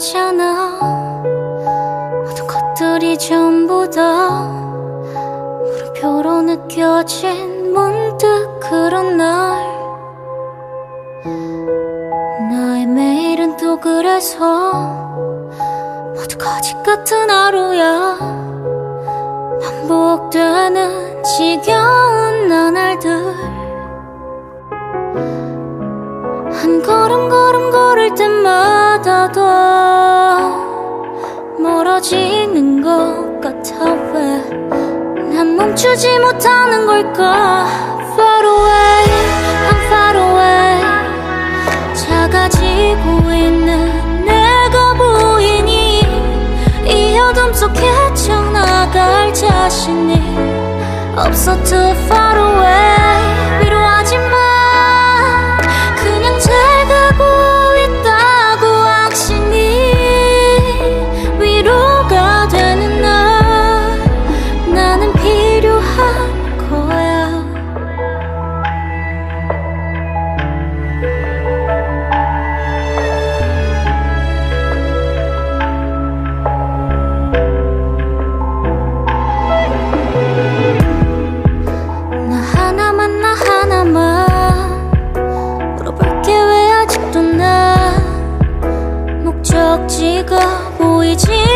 있잖아. 모든 것들이 전부 다 물음표로 느껴진 문득 그런 날. 나의 매일은 또 그래서 모두 거짓 같은 하루야. 반복되는 지겨운 멀어지는 것 같아 왜? 난 멈추지 못하는 걸까? Far away, I'm far away. 작아지고 있는 내가 보이니? 이 어둠 속 헤쳐나갈 자신이 없어 too far away 歌，不一起。